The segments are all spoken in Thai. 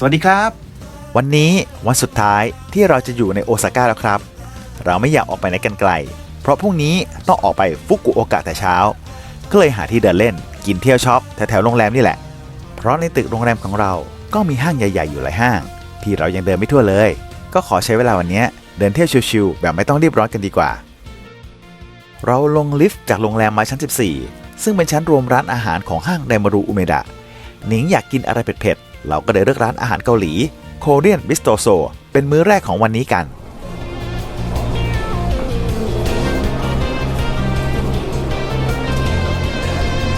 สวัสดีครับ วันนี้วันสุดท้ายที่เราจะอยู่ในโอซาก้าแล้วครับ เราไม่อยากออกไปไหนกันไกล เพราะพรุ่งนี้ต้องออกไปฟุกุโอกะแต่เช้า ก็เลยหาที่เดินเล่นกินเที่ยวช็อปแถวๆโรงแรมนี่แหละ เพราะในตึกโรงแรมของเราก็มีห้างใหญ่ ๆ อยู่หลายห้าง ที่เรายังเดินไม่ทั่วเลย ก็ขอใช้เวลาวันนี้เดินเที่ยวชิวๆแบบไม่ต้องรีบร้อนกันดีกว่า เราลงลิฟต์จากโรงแรมมาชั้น 14 ซึ่งเป็นชั้นรวมร้านอาหารของห้างไดมารูอุเมดะหนิงอยากกินอะไรเผ็ด เราก็เลยเลือกร้านอาหารเกาหลีโคเรียนบิสโตโซเป็นมื้อแรกของวันนี้กัน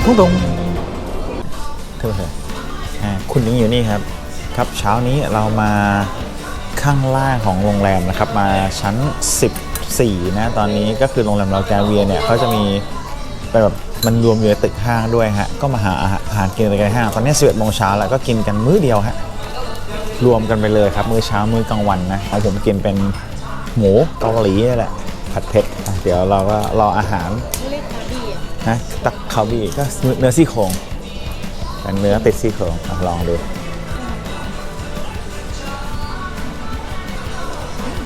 ทุ่งตรงเท่าไหร่อ่าคุณนิงอยู่นี่ครับ ครับเช้านี้เรามาข้างล่างของโรงแรมนะครับ มาชั้น 14 นะ ตอนนี้ก็คือโรงแรมเราแกเวียเนี่ยเขาจะมีเป็นแบบ มันรวมอยู่ในตึกห้างด้วยฮะ ก็มาหาอาหารกินในห้าง ตอนนี้ 11โมงเช้าแล้วก็กินกันมื้อเดียวฮะ รวมกันไปเลยครับ มื้อเช้า มื้อกลางวันนะของผมกินเป็นหมูเกาหลีนี่แหละ ผัดเผ็ด เดี๋ยวเราก็รออาหารนะตักคาบีก็เนื้อซี่โครงเป็นเนื้อติดซี่โครงอลองดู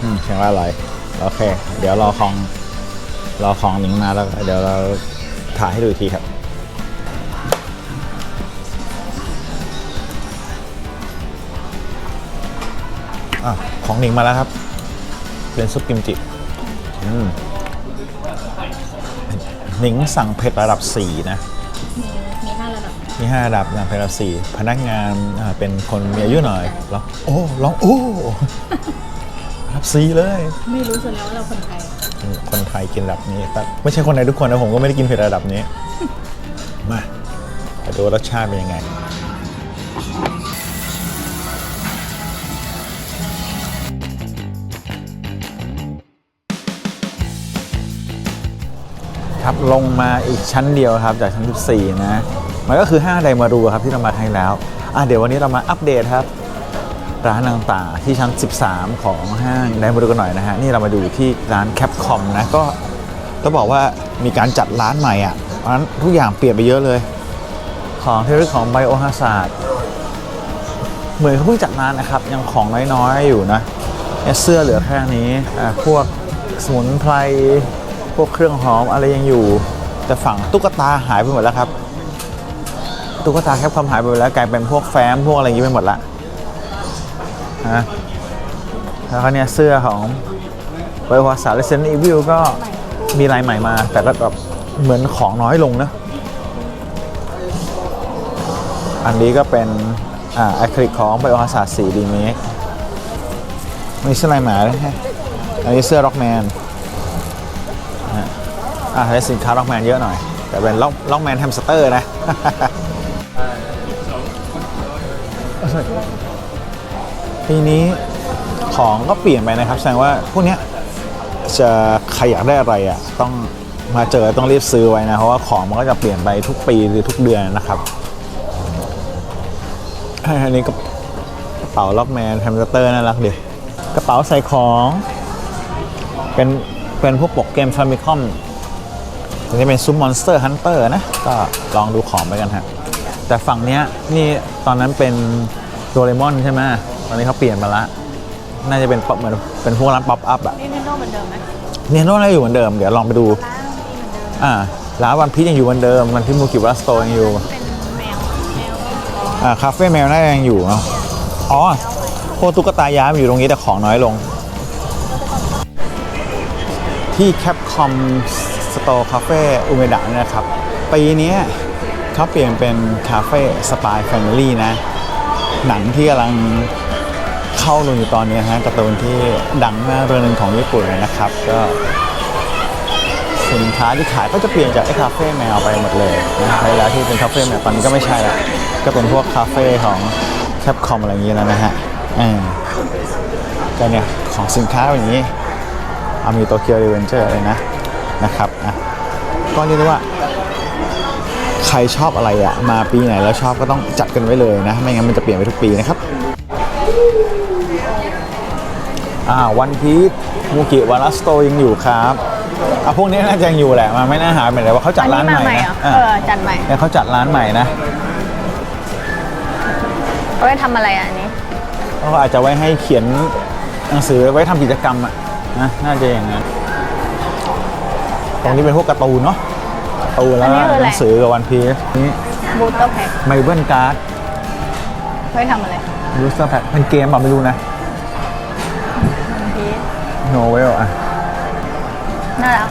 อืมแข็งว่าอร่อย โอเค เดี๋ยวรอของ รอของหนิงมาแล้ว เดี๋ยวเรา ถ่ายให้ดูอีกทีครับอะของหนิงมาแล้วครับ เป็นซุปกิมจิอืมหนิงสั่งเผ็ดระดับ 4 นะมีห้าระดับมี5ระดับนะเผ็ดระดับ 4 พนักงานอ่าเป็นคนมีอายุหน่อยลองโอ้ลองโอ้ ระดับ4เลย ไม่รู้ส่วนแล้วว่าเราคนไทยคนไทยกินระดับนี้แต่ไม่ใช่คนไทยทุกคนนะผมก็ไม่ได้กินเผ็ดระดับนี้ มาไปดูว่ารสชาติเป็นยังไงครับลงมาอีกชั้นเดียวครับจากชั้น 14 นะ มันก็คือห้างไดมารูครับที่เรามาให้แล้ว อะเดี๋ยววันนี้เรามาอัปเดตครับ ร้านต่างๆ ที่ชั้น 13 ของห้างไดมารูกันหน่อยนะฮะ นี่เรามาดูที่ร้านแคปคอมนะก็ต้องบอกว่ามีการจัดร้านใหม่อะเพราะฉะนั้นทุกอย่างเปลี่ยนไปเยอะเลย ของที่รึกของไบโอฮาซาร์ดเหมือนเขาเพิ่งจัดร้านนะครับ ยังของน้อยๆอยู่นะเสื้อเหลือแค่นี้พวกสมุนไพรพวกเครื่องหอมอะไรยังอยู่ แต่ฝั่งตุ๊กตาหายไปหมดแล้วครับตุ๊กตาแคปคอมหายไปแล้วกลายเป็นพวกแฟ้มพวกอะไรอย่างนี้ไปหมดละ นะแล้วก็เนี่ยเสื้อของไบโอฮาซาร์ดและเซนต์อีวิลก็มีลายใหม่มา แต่ก็แบบเหมือนของน้อยลงนะ อันนี้ก็เป็นอ่าอะคริลิกของไบโอฮาซาร์ด4 d m a k มีเสื้อลายหมาด้วยฮะอันนี้เสื้อร็อกแมนอ่าได้สินค้าร็อกแมนเยอะหน่อย แต่เป็นล็อกล็อกแมนแฮมสเตอร์นะ ปีนี้ของก็เปลี่ยนไปนะครับ แสดงว่าพวกเนี้ยจะใครอยากได้อะไรอะต้องมาเจอต้องรีบซื้อไว้นะ เพราะว่าของมันก็จะเปลี่ยนไปทุกปีหรือทุกเดือนนะครับ อันนี้ก็กระเป๋าล็อกแมนแฮมสเตอร์น่ารักดิกระเป๋าใส่ของ เป็นเป็นพวกปกเกมฟามิคอมอันนี้เป็นซูมมอนสเตอร์ฮันเตอร์นะ ก็ลองดูของไปกันฮะแต่ฝั่งเนี้ยนี่ตอนนั้นเป็นโดเรมอนใช่ไหม ตอนนี้เขาเปลี่ยนมาละ น่าจะเป็นป๊อปเหมือนเป็นพวกร้านป๊อปอัพอะนี่เนโน่เหมือนเดิมไหมเนี่ยโน่นน่าจะอยู่เหมือนเดิม เดี๋ยวลองไปดูร้านนี้เหมือนเดิมอ่า ร้านวันพีชยังอยู่เหมือนเดิม มันที่มูกิวาสโตยังอยู่ เป็นแมวแมวอ่า คาเฟ่แมวน่าจะยังอยู่เนาะ อ๋อพวกตุ๊กตาย้ายมาอยู่ตรงนี้แต่ของน้อยลง ที่แคปคอมสโตร์คาเฟ่อุเมดะเนี่ยนะครับ ปีนี้เขาเปลี่ยนเป็นคาเฟ่สปายแฟมิลี่นะ หนังที่กำลัง เข้าลงอยู่ตอนนี้ฮะการ์ตูนที่ดังมากเรื่องหนึงของญี่ปุ่นเลยนะครับ ก็สินค้าที่ขายก็จะเปลี่ยนจากไอ้คาเฟ่แมวไปหมดเลยนะเวลาที่เป็นคาเฟ่แมวตอนนี้ก็ไม่ใช่ละก็เป็นพวกคาเฟ่ของแคปคอมอะไรอย่างนี้แล้วนะฮะอ่าก็เนี่ยของสินค้าแบบนี้เอามีโตเกียวรีเวนเจอร์เลยนะนะครับอะก็เรียกได้ว่า ใครชอบอะไรอะ่ะมาปีไหนแล้วชอบก็ต้องจัดกันไว้เลยนะ ไม่งั้นมันจะเปลี่ยนไปทุกปีนะครับ อ่าวันพีชมูกิวารัสโตยังอยู่ครับอะพวกนี้น่าจะยังอยู่แหละมาไม่น่าหายไปไหนว่าเขาจัดร้านใหม่อันะเหรออะเออจัดใหม่เนี่ยเขาจัดร้านใหม่นะเอาไว้ทำอะไรอะอันนี้เขาอาจจะไว้ให้เขียนหนังสือไว้ทำกิจกรรมอะนะน่าจะอย่างนั้นตรงนี้เป็นพวกการ์ตูนเนาะการ์ตูนแล้วก็หนังสือกับวันพีซนี่บูตเตอร์แพ็คไมเบิลการ์ดไว้ทำอะไรยูสเตอร์แพ็คเป็นเกมแบบไม่รู้นะพี โนเวลอะน่ารัก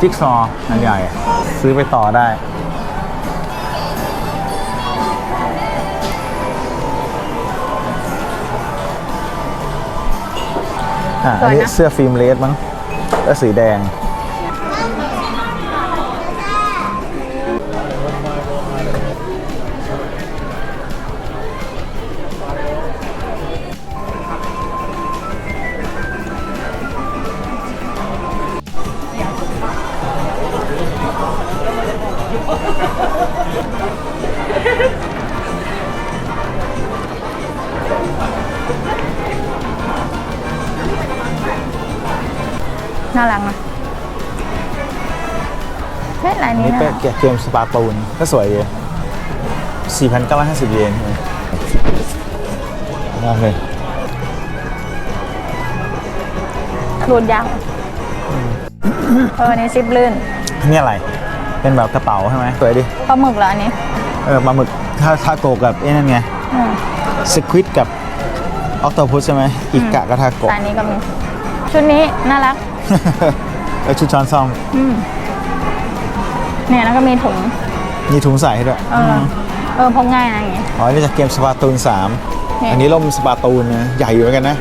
จิ๊กซอว์อันใหญ่อะซื้อไปต่อได้ อะอันนี้เสื้อฟิล์มเลสมั้งแล้วสีแดง เฮ้ยลายนี้นี่น่าเป็นรักเกมสปาตูนก็สวยดี4,950 เยนมากเลยรูดยาวเอออันนี้ซิปลื่นนี่อะไร เป็นแบบกระเป๋าใช่ไหมสวยดิ ปลาหมึกเหรออันนี้เออปลาหมึกถ้าทาโกะกับไอ้นั่นไงอืมสควิดกับออ t โตพุสใช่ไหมอิกะกับทาโกะแต่อันนี้ก็มีชุดนี้น่ารัก แล้วชุดช้อนซ่อมอืม เนี่ยแล้วก็มีถุงมีถุงใส่ให้ด้วยเออเออพกง่ายนะอย่างงี้อ๋อนี่จากเกมสปาตูนนี่3อันนี้ร่มสปาตูนนะใหญ่อยู่เหมือนกันนะ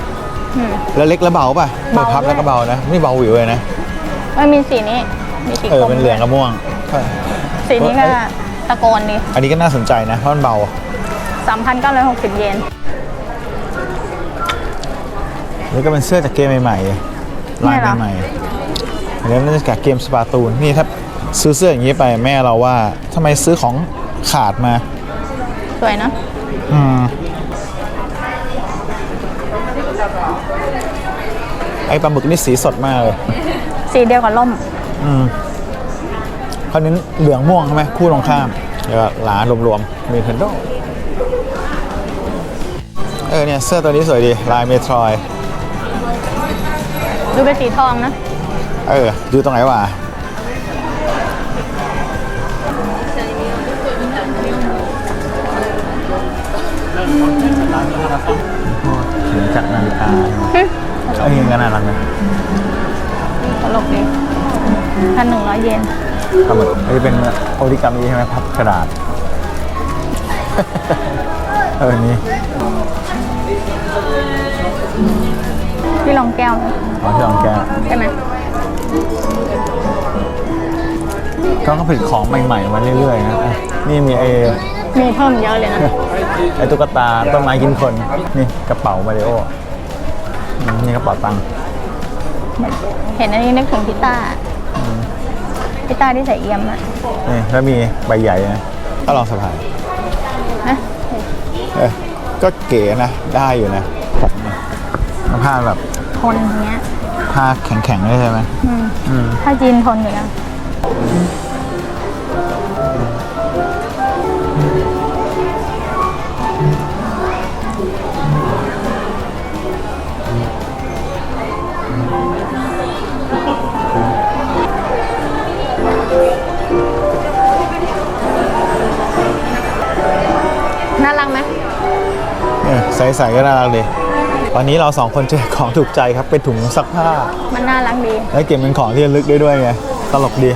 อืม แล้วเล็กแล้วเบาป่ะเบาพับด้วย แล้วก็เบานะ ไม่เบาหวิวเลยนะไม่มีสีนี้ มีสีเออกรมเป็นเหลืองกับม่วง สีนี้ก็เอ้ย ตะโกนดีอันนี้ก็น่าสนใจนะ เพราะมันเบา 3,960 เยนนี่ก็เป็นเสื้อจากเกมใหม่ๆลายเนี่ยเหรอ ใหม่ๆอันนี้น่าจะจากเกมสปาตูน นี่ถ้า ซื้อเสื้ออย่างนี้ไปแม่เราว่าทำไมซื้อของขาดมา สวยเนอะอืมไอปลาหมึกนี่สีสดมากเลยสีเดียวกับล่ม อืมเขาเน้นเหลืองม่วงใช่ไหมคู่ตรงข้ามแล้วก็หลารวมๆมีเทนโดเออเนี่ยเสื้อตัวนี้สวยดี ลายเมโทรยดูเป็นสีทองนะ เออ ดูตรงไหนวะ ถึงจากนาฬิกาใช่ไหมเอ้ยก็น่ารักนะตลกดีพันหนึ่งร้อยเยนปลาหมึกอันนี้เป็นโอริกามิใช่ไหมพับกระดาษ เออนี่พี่ลองแก้วนะของที่รองแก้วใช่ไหมเขาก็ผลิตของใหม่ๆมาเรื่อยๆนะ นี่มีไอ้มีเพิ่มเยอะเลยนะ ไอ้ตุ๊กตาต้นไม้กินคน นี่กระเป๋ามาริโออืมนี่กระเป๋าตังค์เห็นอันนี้นึกถึงพิต้าพิต้าที่ใส่เอี่ยมอะนี่แล้วมีใบใหญ่นะก็ลองสะพายนะเออก็เก๋นะ ได้อยู่นะผมนะผ้าแบบทนอย่างเงี้ยผ้าแข็งๆเลยใช่ไหมอืม อืม ถ้าจีนทนอยู่แล้ว น่ารักไหมเออใส่ๆก็น่ารักดีวันนี้เราสองคนเจอของถูกใจครับเป็นถุงซักผ้า มันน่ารักดีแล้วเก็บเป็นของที่ระลึกได้ด้วยไงตลกดี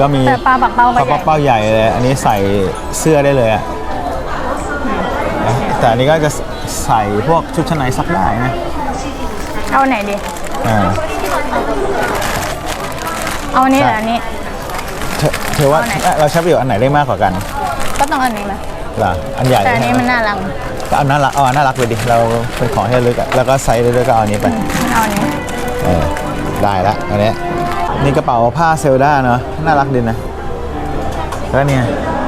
ก็มีแต่ปลาปักเป้าปก็ลาใหญ่เป้าใหญ่เลยอันนี้ใส่เสื้อได้เลยอะแต่อันนี้ก็จะใส่พวกชุดชั้นในซักได้นะ เอาไหนดี อ่าเอาอันนี้หรือใช่อันนี้ เธอเธอว่าเอาไหน เราใช้ประโยชน์อันไหนได้มากกว่ากันก็ต้องอันนี้ไหมเหรออันใหญ่แต่อันนี้ใช่ไหมันน่ารักก็เอาน่ารักเอาอันน่ารักไปดิเราเป็นของที่ระลึกอะแล้วก็ไซส์ด้วยก็เอาอันนี้ไปเอาอันนี้เออได้ละอันนี้นี่กระเป๋าผ้าเซลด้าเนาะน่ารักดีนะแล้วเนี่ย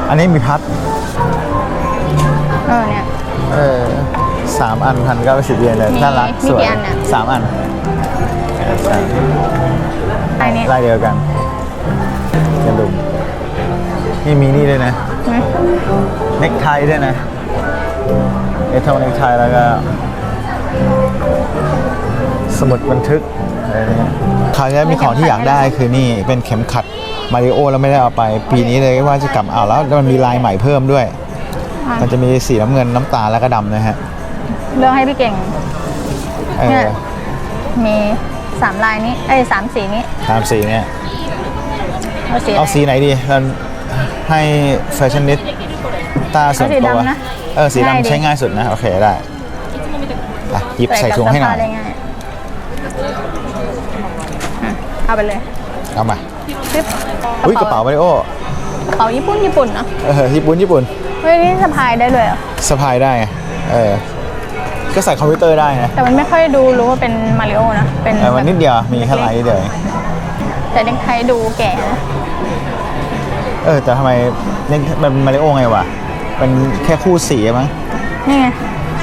อันนี้มีพัดเออเนี่ยเออ สามอันพันเก้าสิบเยนเลยมีน่ารักมีสวยกี่อันน่ะสามอันใช่อันนี้ลายเดียวกันกระดุมนี่มีนี่ด้วยนะ อืมเน็กไทด้วยนะเอทองในไทยแล้วก็ สมุดบันทึกอะไรเนี่ยคราวนี้มีของที่อยากได้คือนี่เป็นเข็มขัดมาริโอแล้วไม่ได้เอาไป ปีนี้เลยว่าจะกลับเอาแล้วแล้วมันมีลายใหม่เพิ่มด้วย มันจะมีสีน้ำเงินน้ำตาลแล้วก็ดำนะฮะ เลือกให้พี่เก่งเอเนี่อยมีสามลายนี้เอ้ยสามสีนี้ตามสีเนี่ย เอาสีอะไร เอาสีไหนดีเราให้แฟชั่นนิสตาส่วนเอาสีตัวดำนะเออสีง่ายดำดีใช้ง่ายสุดนะ โอเคได้อะหยิบใส่ถุงให้หน่อย ใส่กับเสื้ผ้าได้ง่ายอะเอาไปเลยเอามาปึ๊บอุ้ยกระเป๋ามาริโอกระเป๋าญี่ปุ่นญี่ปุ่นเนาะเออญี่ปุ่นญี่ปุ่นเฮ้ยนี่สะพายได้เลยเหรอสะพายได้ไงเออ ก็ใส่คอมพิวเตอร์ได้นะแต่มันไม่ค่อยดูรู้ว่าเป็นมาริโอนะ เป็นเออมันนิดเดียวมีแค่ลายนิดเดียวเองแต่เด็กไทยดูแก่นะเออแต่ทำไมเล่นมันมาริโอไงวะเป็นแค่คู่สีมั้งนี่ไง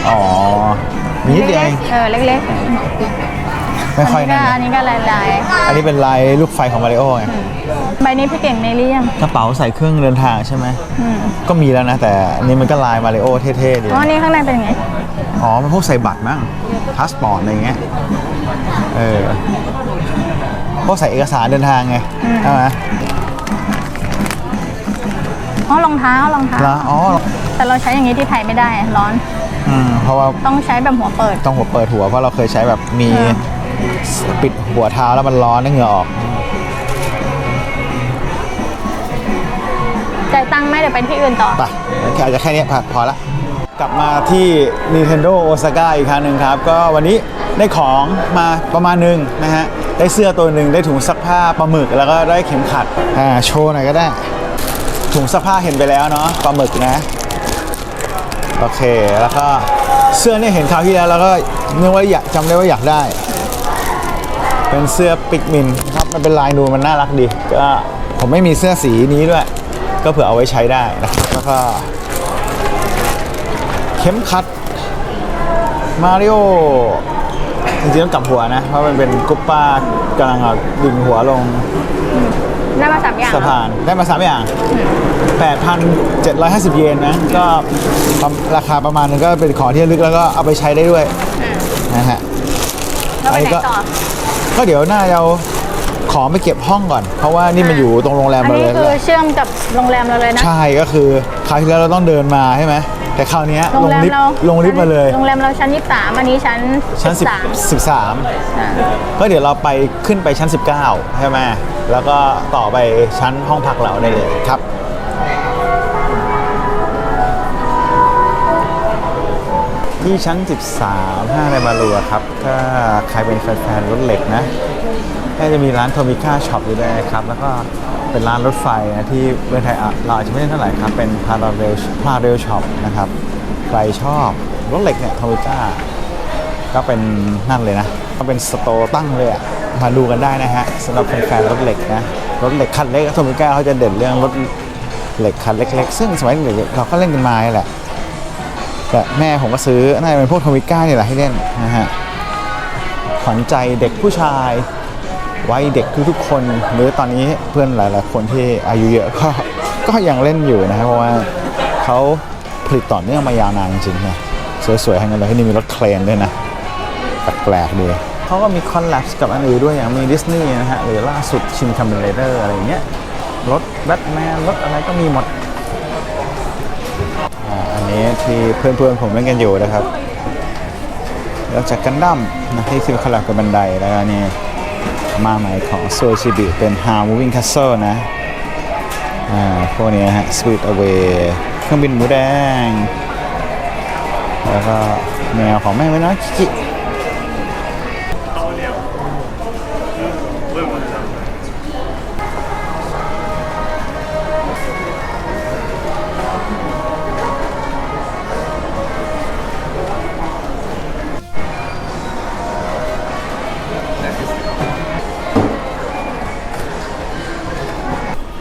อ๋อมีนิดเดียวเองเออเล็กๆไม่ค่อยอันนั่นี้นก็นะอันนี้ก็ลายลายอันนี้เป็นลายลูกไฟของมาริโอไงๆใบนี้พี่เก่งในหรือยังกระเป๋าใส่เครื่องเดินทางใช่ไหมอืมก็มีแล้วนะแต่อันนี้มันก็ลายมาริโอเท่ๆดีอ๋อนี่ข้างในเป็นไง อ๋อมันพวกใส่บัตรมั้งพาสปอร์ตอะไรเงี้ยเออพวกใส่เอกสารเดินทางไงใช่ไหมอ๋อรองเท้ารองเท้าแล้วอ๋อแต่เราใช้อย่างนี้ที่ไทยไม่ได้ร้อน อืมเพราะว่าต้องใช้แบบหัวเปิด ต้องหัวเปิดหัวเพราะเราเคยใช้แบบมีเออปิดหัวเท้าแล้วมันร้อนแล้วเหงื่อออกจ่ายตังค์ไหมเดี๋ยวไปที่อื่นต่อไปแค่อาจจะแค่เนี้ยพอพอละ กลับมาที่ Nintendo Osaka อีกครั้งหนึ่งครับ ก็วันนี้ได้ของมาประมาณหนึ่งนะฮะ ได้เสื้อตัวหนึ่งได้ถุงซักผ้าปลาหมึก แล้วก็ได้เข็มขัด อ่า โชว์หน่อยก็ได้ ถุงซักผ้าเห็นไปแล้วเนาะปลาหมึกนะ โอเค แล้วก็เสื้อเนี่ยเห็นคราวที่แล้วแล้วก็นึกว่าอยากจำได้ว่าอยากได้ เป็นเสื้อปิกมินครับมันเป็นลายนูนมันน่ารักดี ก็ผมไม่มีเสื้อสีนี้ด้วย ก็เผื่อเอาไว้ใช้ได้นะครับแล้วก็ ข็มขัดมาริโอจริงๆต้องกลับหัวนะ เพราะมันเป็นกุปป้ากำลังเอาดิ่งหัวลงได้มาสามอย่างสะพานได้มาสามอย่าง 8,750 เยนนะ ก็ประราคาประมาณนึงก็เป็นของที่ระลึกแล้วก็เอาไปใช้ได้ด้วยอ่านะฮะแล้วไปไหนต่อก็เดี๋ยวหน้าจะเอาของไปเก็บห้องก่อน เพราะว่านี่มันอยู่ตรงโรงแรมอันเรานี้เลยคือเชื่อมกับโรงแรมเราเลยนะ ใช่ก็คือคราวที่แล้วเราต้องเดินมาใช่ไหม แต่คราวเนี้ยโรงลงแรมลิฟต์เราลงลิฟต์มาเลย โรงแรมเราชั้น23อันนี้ชั้นชั้น10 13 13อ่าก็เดี๋ยวเราไปขึ้นไปชั้น 19 ใช่ไหมแล้วก็ต่อไปชั้นห้องพักเราได้เลยครับ ที่ชั้น 13ห้างในมาลัวครับ ถ้าใครเป็นแฟนๆรถเหล็กนะก็จะมีร้านโทมิก้าช็อปอยู่ด้วยนะครับ แล้วก็ เป็นร้านรถไฟนะที่เมืองไทยเราอาจจะไม่ได้เท่าไหร่ครับ เป็นพาราเรลพาราเรลช็อปนะครับ ใครชอบรถเหล็กเนี่ยโทมิก้าก็เป็นนั่นเลยนะ ก็เป็นสโตตั้งเลยอะมาดูกันได้นะฮะสำหรับแฟนๆรถเหล็กนะ รถเหล็กคันเล็กโทมิก้าเขาจะเด่นเรื่องรถเหล็กคันเล็กๆ ซึ่งสมัยเด็กเราก็เล่นกันมาแหละ แต่แม่ผมก็ซื้อน่าจะเป็นพวกโทมิก้านี่ยแหละให้เล่นนะฮะขวัญใจเด็กผู้ชาย วัยเด็กทุกๆคน หรือตอนนี้เพื่อนหลายๆคนที่อายุเยอะก็ก็ยังเล่นอยู่นะครับเพราะว่าเขาผลิตต่อเนื่องมายาวนานจริงๆนะสวยๆทั้งนั้นเลยที่นี่มีรถเครนด้วยนะแปลกๆดีเขาก็มีคอลแลบกับอันอื่นด้วยอย่างมีดิสนีย์นะฮะหรือล่าสุดชินคัมเบลเดอร์อะไรเงี้ยรถแบทแมนรถอะไรก็มีหมดอ่าอันนี้ที่เพื่อนๆผมเล่นกันอยู่นะครับแล้วจากกันดั้มนะที่ซิลคอลแลบกับบันไดแล้วก็นี่ มาใหม่ของโซชิบิเป็น How Moving Castle นะอ่าพวกนี้นะฮะ Sweet Away เครื่องบินหมูแดง แล้วก็แมวของแม่ไว้น้อยคิกิ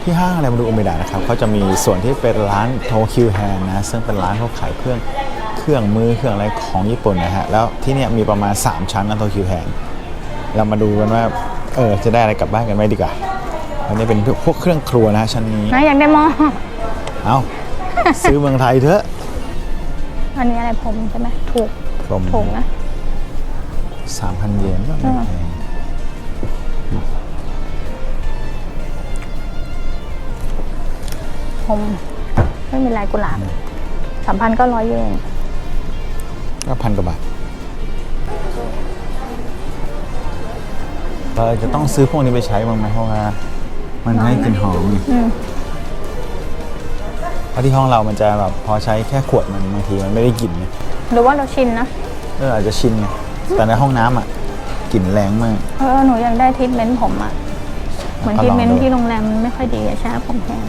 ที่ห้างอะไรมาดูโอเมดานะครับเขาจะมีส่วนที่เป็นร้านโทคิวแฮนนะซึ่งเป็นร้านเขาขายเครื่องเครื่องมือเครื่องอะไรของญี่ปุ่นนะฮะแล้วที่เนี่ยมีประมาณ 3 ชั้นนะโทคิวแฮนเรามาดูกันว่าเออจะได้อะไรกลับบ้านกันไหมดีกว่าอันนี้เป็นพวกเครื่องครัวนะฮะชั้นนี้นะอยากได้หม้อเอาซื้อเมืองไทยเถอะอันนี้อะไรผมใช่ไหมถูกกลมถูกนะสามพันเยนก็ไม่แพง ม ไม่มีลายกุหลาบสามพันก็ร้อยเยนก็พันกว่าบาท เราจะต้องซื้อพวกนี้ไปใช้บ้างไหมเพราะว่า มันให้กลิ่นหอมไงอืมเพราะที่ห้องเรามันจะแบบพอใช้แค่ขวดมันบางทีมันไม่ได้กลิ่นไงหรือว่าเราชินนะเอออาจจะชินไงแต่ในห้องน้ำอะกลิ่นแรงมาก เออหนูอยากได้ทรีทเมนต์ผมอะเหมือนก็ทรีลทองเมนต์ดูที่โรงแรมมันไม่ค่อยดีอะใช่ไหมผมแห้ง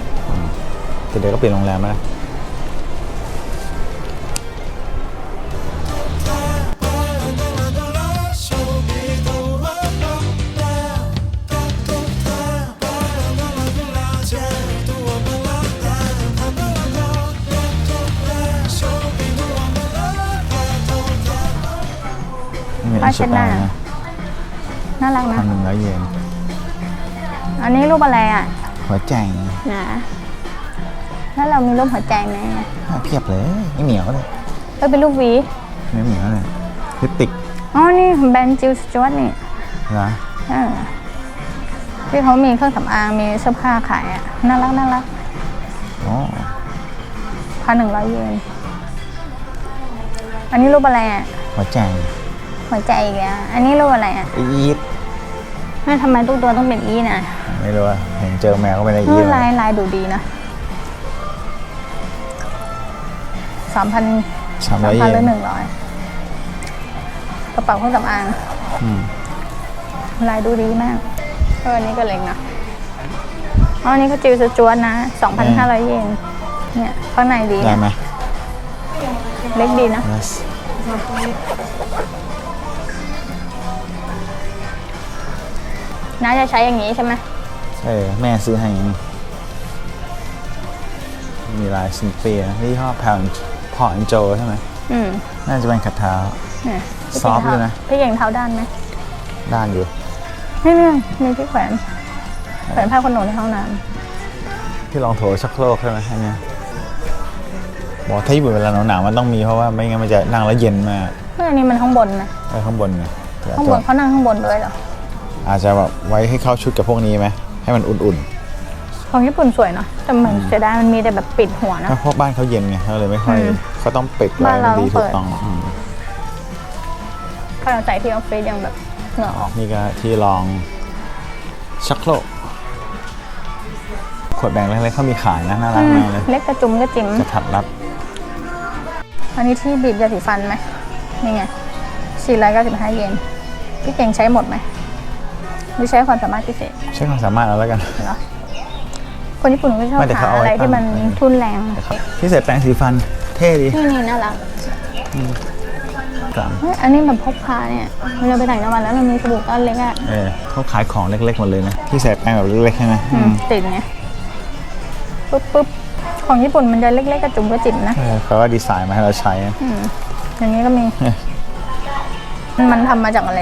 แต่เดี๋ยวก็เปลี่ยนโรงแรมแล้วนะไม่มีอันสปานะน่ารักพันะนหนึ่งร้อยเยน อันนี้รูปอะไรอะหัวใจนะ แล้วเรามีรูปหัวใจไหมอะเพียบเลยไม่เหนียวเลยเออเป็นรูปหวีไม่เหนียวเลยลิปติกอ๋อนี่แบรนด์จิลสจวตนี่นะเออที่เขามีเครื่องสำอางมีเสื้อผ้าขายอะน่ารักน่ารักอ๋อพันหนึ่งร้อยเยนอันนี้รูปอะไรอะหัวใจหัวใจอีกแล้วอันนี้รูปอะไรอะอีดแม่ทำไมทุกตัวต้องเป็นอีนะไม่รู้ว่าเห็นเจอแมวก็ไม่ได้เออีอดลายลายดูดีนะ สามพันสามสาร้อมยเยพันหรืนอหนึ่งร้อยกระเป๋าเครื่องสำอางอืมลายดูดีมากเอออันนี้ก็เล็กนะอ๋ออันนี้ก็จิวสจวตนะสองพันห้าร้อยเยนเนี่ยข้างในดีได้นะไหมเล็กดีนะ yes น้าจะใช้อย่างนี้ใช่ไหมใช่แม่ซื้อให้นี่มีลายซินเปียที่ห้อแพนพอแอนโจใช่ไหมอืมน่าจะเป็นขัดเท้า เนี่ยซอฟต์เลยนะ พี่เก่งเท้าด้านไหมด้านอยู่ ไม่ไม่มีที่แขวนแขวนผ้าขนหนูในห้องน้ที่ลองโถชักโครกใช่ไหมอันเนี้ยบอกถ้าญี่ปุ่นเวลาหนาวๆมันต้องมีเพราะว่าไม่งั้นมันจะนั่งแล้วเย็นมากำเพื่ออันนี้มันข้างบนนะไว้ข้างบนไงแต่ข้างบนเขานั่งข้างบนด้วยเหรออาจจะแบบไว้ให้เข้าชุดกับพวกนี้ไหมให้มันอุ่น ของญี่ปุ่นสวยเนาะแต่เหมือนเสียดายมันมีแต่แบบปิดหัวๆนะถ้าพวกบ้านเขาเย็นไงเขาเลยไม่ค่อยอืมเขาต้องปิดไว้บ้านเราดีต้องถูเปิกด ต้องอืมพอเราใส่ที่ออฟฟิศยังแบบเหงื่อออกนี่ก็ที่ลองชักโครกขวดแบ่งเล็กๆเขามีขายนะน่ารักมากเลยเล็กกระจุมกระจิ๋มกระถัดรัดอันนี้ที่บีบยาสีฟันไหมนี่ไง495เยนพี่เก่งใช้หมดไหมหรือใช้ความสามารถพิเศษใช้ความสามารถเอาแล้วกัน เหรอ คนญี่ปุ่นก็ชอบไม่แต่หาเขาเอาไว้อะไรที่มันตั้ง ทุนแรงที่ใส่แปรงสีฟันเท่ดีนี่นี่น่ารักกลังเฮ้ยอันนี้แบบพกพาเนี่ยเวลาไปไหนจังหวัดแล้วเรามีสบู่ก้อนเล็กอะเออเขาขายของเล็กๆหมดเลยนะที่ใส่แปรงแบบเล็กๆใช่ไหมอืมติดไงปุ๊บปุ๊บของญี่ปุ่นมันจะเล็กๆกระจุมกระจิ๋มนะ เออเขาก็ดีไซน์มาให้เราใช้นะ อืมอย่างนี้ก็มีเอ๊ะมันทำมาจากอะไร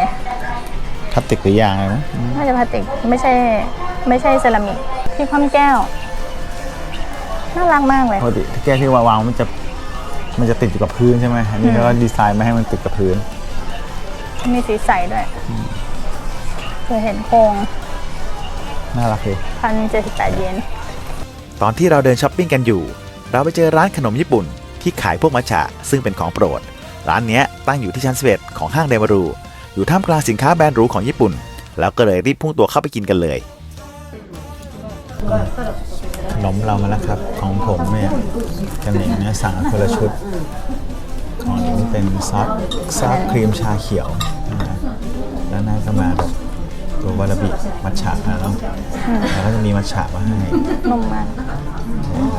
พลาสติกหรือยางอะไรมั้งน่าจะพลาสติกไม่ใช่ ไม่ใช่เซรามิก ที่คว่ำแก้ว น่ารักมากเลย ปกติแก้วที่วางๆมันจะมันจะติดอยู่กับพื้นใช่ไหมอันนี้เขาก็ดีไซน์มาให้มันติดกับพื้น มีสีใสด้วยเคยเห็นโครงน่ารักดีพันเจ็ดสิบแปดเยนตอนที่เราเดินช้อปปิ้งกันอยู่ เราไปเจอร้านขนมญี่ปุ่น ที่ขายพวกมัทฉะซึ่งเป็นของโปรด ร้านเนี้ยตั้งอยู่ที่ชั้น11ของห้างเดมารู อยู่ท่ามกลางสินค้าแบรนด์หรูของญี่ปุ่น แล้วก็เลยรีบพุ่งตัวเข้าไปกินกันเลยข นมเรามาแล้วครับ ของผมเนี่ยกันเองเนี่ยสั่งคนละชุด ของนี้เป็นซอสซอสครีมชาเขียวนะแล้วน่าก็มาแบบตัววาราบิมัทฉะนะเนาะแล้วก็จะมีมัทฉะมาให้นุ่มมาก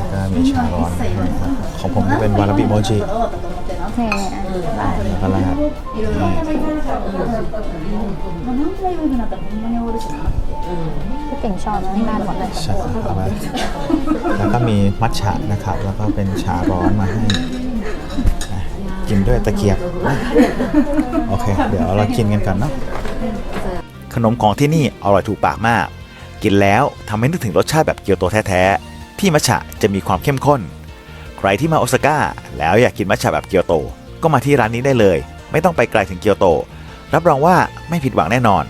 แล้วก็มีชาร้อนให้ครับของผมจะเป็นวาราบิโมจินี่นี่อะได้แล้วก็ราดนี่พี่เก่งชอบนะนานหมดเลยชาเอาไปแล้วก็มีมัทฉะนะครับ แล้วก็เป็นชาร้อนมาให้อะกินด้วยตะเกียบนะโอเค เดี๋ยวเรากินกันก่อนเนาะขนมของที่นี่อร่อยถูกปากมาก กินแล้วทำให้นึกถึงรสชาติแบบเกียวโตแท้ๆ ที่มัทฉะจะมีความเข้มข้น ใครที่มาโอซาก้าแล้วอยากกินมัทฉะแบบเกียวโต ก็มาที่ร้านนี้ได้เลย ไม่ต้องไปไกลถึงเกียวโต รับรองว่าไม่ผิดหวังแน่นอน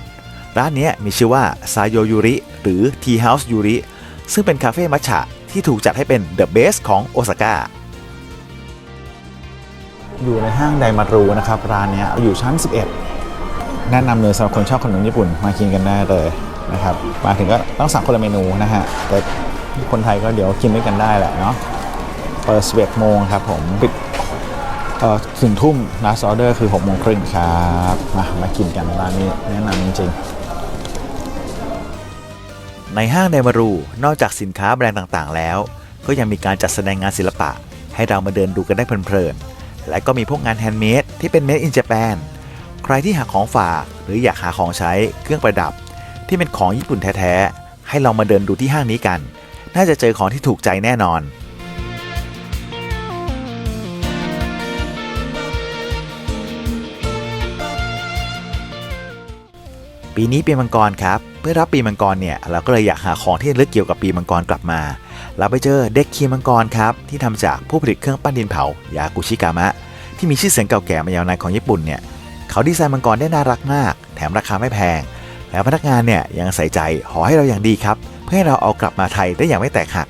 ร้านเนี้ยมีชื่อว่าซาโยยูริ หรือ Tea House Yuri ซึ่งเป็นคาเฟ่มัทฉะที่ถูกจัดให้เป็น The Best ของโอซาก้าอยู่ในห้างไดมารูนะครับ ร้านนี้อยู่ชั้น 11 แนะนำเลยสำหรับคนชอบขนมญี่ปุ่นมากินกันได้เลยนะครับมาถึงก็ต้องสั่งคนละเมนูนะฮะแต่คนไทยก็เดี๋ยวกินด้วยกันได้แหละเนาะเปิด11โมงครับผมปิดเอ่อถึงทุ่ม last order คือ6โมงครึ่งครับ มามากินกันร้านนี้แนะนำจริง ในห้างไดมารู นอกจากสินค้าแบรนด์ต่างๆ แล้ว ก็ยังมีการจัดแสดงงานศิลปะ ให้เรามาเดินดูกันได้เพลินๆ และก็มีพวกงานแฮนด์เมดที่เป็นเมดอินเจแปนใครที่หาของฝากหรืออยากหาของใช้เครื่องประดับ ที่เป็นของญี่ปุ่นแท้ๆ ให้เรามาเดินดูที่ห้างนี้กัน น่าจะเจอของที่ถูกใจแน่นอน ปีนี้ปีมังกรครับ เพื่อรับปีมังกรเนี่ยเราก็เลยอยากหาของที่ลึกเกี่ยวกับปีมังกรกลับมา เราไปเจอเด็กคีมังกรครับที่ทำจากผู้ผลิตเครื่องปั้นดินเผายากุชิกามะ ที่มีชื่อเสียงเก่าแก่มายาวนานของญี่ปุ่นเนี่ยเขาดีไซน์มังกรได้น่ารักมาก แถมราคาไม่แพง แล้วพนักงานเนี่ยยังใส่ใจห่อให้เราอย่างดีครับ เพื่อให้เราเอากลับมาไทยได้อย่างไม่แตกหัก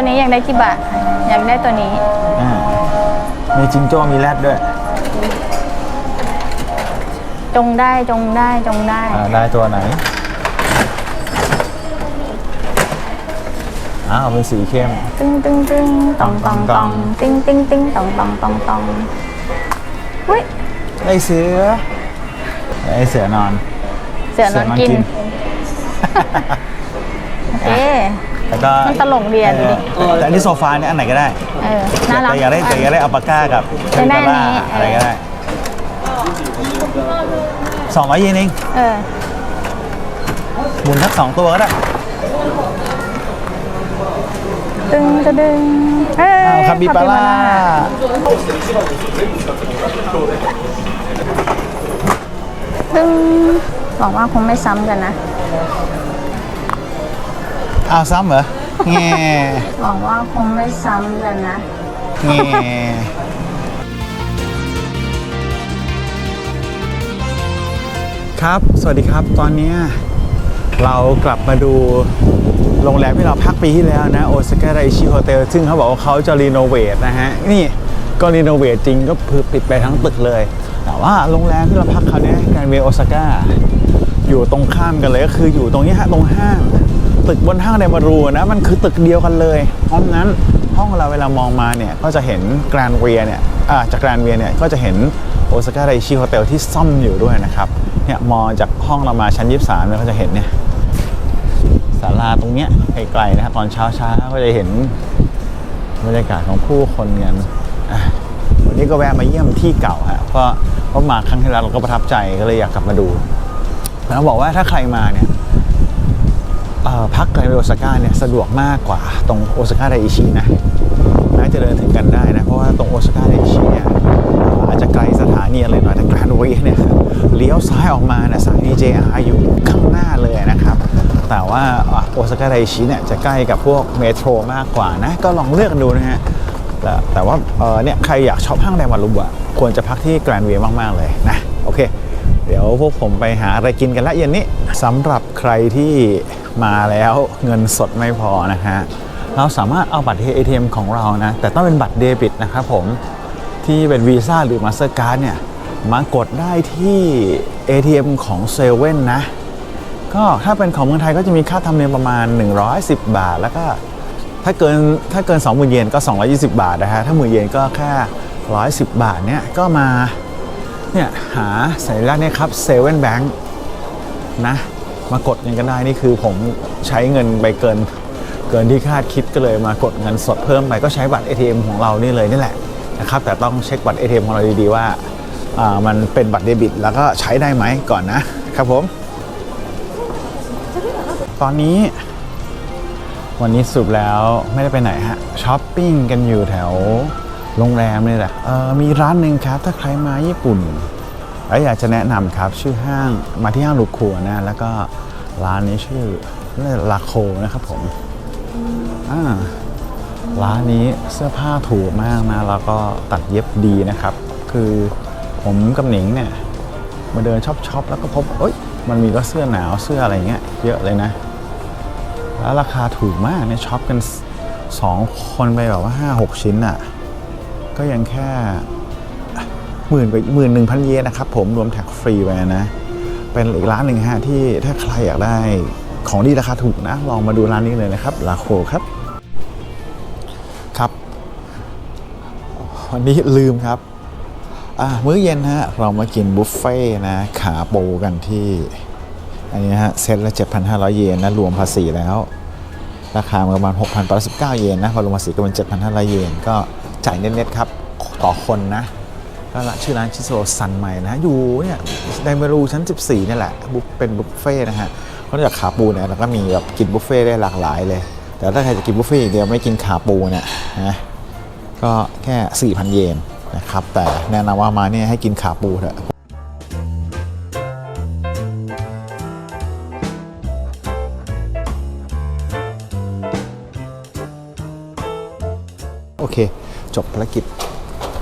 ตัวนี้อยากได้กี่บาทอยากได้ตัวนี้ๆอ่ามีจิงโจ้มีแรดด้วยจงได้จงได้จงได้ อ่าได้ตัวไหนอ้าวเป็นสีเข้ม ตึ้งตึ้งตึ้งตองตองตองติ้งติ้งติ้งตองตองตองตองอุ้ยได้เสือได้เสือนอนเสือนอนกิน โอเค แล้วก็มันตลกดีอะดูดิเออแต่อันนี้โซฟาเนี่ยอันไหนก็ได้เออน่ารักแต่อยากได้แต่อยากได้อัลปาก้ากับเป็นแม่คานี้ร่าอะไรก็ได้สองร้อยเยนเองเออหมุนทักสองตัวก็ได้ตึงจะดึงเอ้ยอ้าวคาปิบาร่าตึงหวังว่าคงไม่ซ้ำกันนะ อ้าวซ้ำเหรอแง่หวังว่าคงไม่ซ้ำกันนะแง่ครับ สวัสดีครับ ตอนเนี้ยเรากลับมาดูโรงแรมที่เราพักปีที่แล้วนะโอซาก้าไรชิโฮเทลซึ่งเขาบอกว่าเขาจะรีโนเวทนะฮะ นี่ก็รีโนเวทจริงก็คือปิดไปทั้งตึกเลย แต่ว่าโรงแรมที่เราพักเขาวเนี้แกรนเวย์โอซาก้าอยู่ตรงข้ามกันเลยก็คืออยู่ตรงนี้ฮะตรงห้าง ตึกบนห้างไดมารูนะมันคือตึกเดียวกันเลยเพราะงั้นห้องเราเวลามองมาเนี่ยก็จะเห็นแกรนเวียเนี่ยจากแกรนเวียเนี่ยก็จะเห็นโอซาก้าไรชิโฮเทลที่ซ่อมอยู่ด้วยนะครับเนี่ยมองจากห้องเรามาชั้น 23เนี่ยก็จะเห็นเนี่ยศาลาตรงเนี้ยไกลๆนะครับตอนเช้าๆก็จะเห็นบรรยากาศของผู้คนกันวันนี้ก็แวะมาเยี่ยมที่เก่าฮะเพราะเพราะมาครั้งที่แล้วเราก็ประทับใจก็เลยอยากกลับมาดูแล้วบอกว่าถ้าใครมาเนี่ย พักไกลโอซาก้าเนี่ยสะดวกมากกว่าตรงโอซาก้าไดอิชินะน่าจะเดินถึงกันได้นะ เพราะว่าตรงโอซาก้าไดอิชิเนี่ยอาจจะไกลสถานีอะไรหน่อยแต่แกรนด์เวย์เนี่ยเลี้ยวซ้ายออกมาเนี่ยสถานี JR อยู่ข้างหน้าเลยนะครับ แต่ว่าโอซาก้าไดอิชิเนี่ยจะใกล้กับพวกเมโทรมากกว่านะ ก็ลองเลือกกันดูนะฮะแต่ว่าเออเนี่ยใครอยากช็อปห้างไดมารุบอะควรจะพักที่แกรนด์เวย์มาก ๆ เลยนะ โอเค เดี๋ยวพวกผมไปหาอะไรกินกันละเย็นนี้สำหรับใครที่ มาแล้วเงินสดไม่พอนะฮะเราสามารถเอาบัตร ATM ของเรานะแต่ต้องเป็นบัตรเดบิตนะครับผมที่เป็นวีซ่าหรือมาสเตอร์การ์ดเนี่ยมากดได้ที่ ATM ของเซเว่นนะก็ถ้าเป็นของเมืองไทยก็จะมีค่าธรรมเนียมประมาณ 110 บาท แล้วก็ถ้าเกินถ้าเกิน 20,000 เยนก็ 220 บาทนะฮะถ้าหมื่นเยนก็แค่110 บาทเนี่ยก็มาเนี่ยหาสัญลักษณ์เนี่ยครับเซเว่นแบงค์นะ มากดกันก็ได้นี่คือผมใช้เงินไปเกิน เกินที่คาดคิดก็เลยมากดเงินสดเพิ่มไปก็ใช้บัตร ATM ของเรานี่เลยนี่แหละนะครับแต่ต้องเช็คบัตร ATM ของเราดีๆว่าามันเป็นบัตรเดบิต แล้วก็ใช้ได้ไหมก่อนนะครับผม ตอนนี้วันนี้สรุปแล้วไม่ได้ไปไหนฮะช้อปปิ้งกันอยู่แถวโรงแรมนี่แหละเออมีร้านหนึ่งครับ ถ้าใครมาญี่ปุ่น แล้วอยากจะแนะนำครับชื่อห้างมาที่ห้างลูกครัวนะ แล้วก็ร้านนี้ชื่อลาโคนะครับผมอ่าร้านนี้เสื้อผ้าถูกมากนะ แล้วก็ตัดเย็บดีนะครับ คือผมกับหนิงเนี่ยมาเดินช็อปช็อปแล้วก็พบเอ้ยมันมีก็เสื้อหนาวเสื้ออะไรเงี้ยเยอะเลยนะ แล้วราคาถูกมากเนี่ยช็อปกันสองคนไปแบบว่าห้าหกชิ้นอะก็ยังแค่ หมื่นไปหมื่นหนึ่งพันเยนนะครับผมรวมแท็กฟรีไปนะ เป็นอีกร้านหนึ่งฮะที่ถ้าใครอยากได้ของดีราคาถูกนะ ลองมาดูร้านนี้เลยนะครับลาโคครับครับวันนี้ลืมครับอะมื้อเย็นฮะเรามากินบุฟเฟ่ต์นะขาโปกันที่อันนี้ฮะเซตละ 7,500 เยนนะรวมภาษีแล้ว ราคาประมาณ 6,819 เยนนะพอรวมภาษีก็เป็น 7,500 เยน ก็จ่ายเน็ตๆครับ ต่อคนนะ ก็ละชื่อร้านชิโซซันใหม่นะอยู่เนี่ยในเมรูชั้น 14นี่แหละบุฟเป็นบุฟเฟ่นะฮะนอกจากขาปูเนี่ยเราก็มีแบบกินบุฟเฟ่ได้หลากหลายเลย แต่ถ้าใครจะกินบุฟเฟ่อย่างเดียวไม่กินขาปูเนี่ยนะก็แค่ 4,000 เยนนะครับ แต่แนะนำว่ามาเนี่ยให้กินขาปูเถอะโอเค จบภารกิจ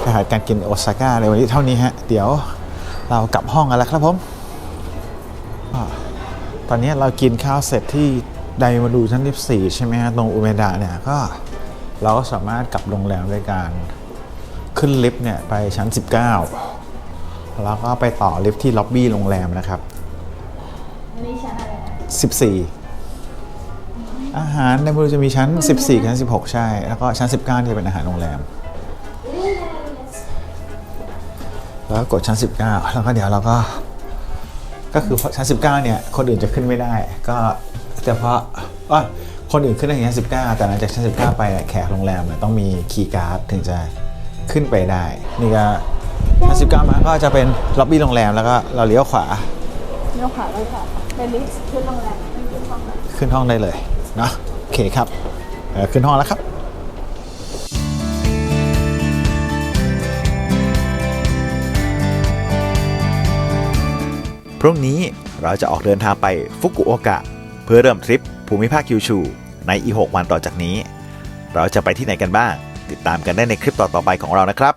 อาหารการกินโอซาก้าในวันนี้เท่านี้ฮะ เดี๋ยวเรากลับห้องกันแล้วครับผมอ่าตอนนี้เรากินข้าวเสร็จที่ไดมาดูชั้น 14 ใช่ไหมฮะ ตรงอุเมดะเนี่ยก็เราก็สามารถกลับโรงแรมด้วยการขึ้นลิฟต์เนี่ยไปชั้น 19 แล้วก็ไปต่อลิฟต์ที่ล็อบบี้โรงแรมนะครับนี่ชั้นอะไรนะ14อาหารในบริจะมีชั้น 14กับชั้น 16 ใช่ แล้วก็ชั้น 19ที่เป็นอาหารโรงแรม แล้วก็กดชั้น 19 แล้วก็เดี๋ยวเราก็ ก็คือชั้น 19 เนี่ย คนอื่นจะขึ้นไม่ได้ ก็เฉพาะว่าคนอื่นขึ้นได้ถึงชั้น 19 แต่หลังจากชั้น 19 ไปเนี่ยแขกโรงแรมเนี่ยต้องมีคีย์การ์ดถึงจะขึ้นไปได้ นี่ก็ชั้น 19 มาก็จะเป็นล็อบบี้โรงแรมแล้วก็เราเลี้ยวขวา เลี้ยวขวาเลยค่ะเป็นลิฟต์ขึ้นโรงแรมขึ้นห้องขึ้นห้องได้เลยเนาะโอเคครับเอ่อขึ้นห้องแล้วครับ พรุ่งนี้เราจะออกเดินทางไปฟุกุโอกะ เพื่อเริ่มทริปภูมิภาคคิวชูในอีก6วันต่อจากนี้ เราจะไปที่ไหนกันบ้าง ติดตามกันได้ในคลิปต่อๆไปของเรานะครับ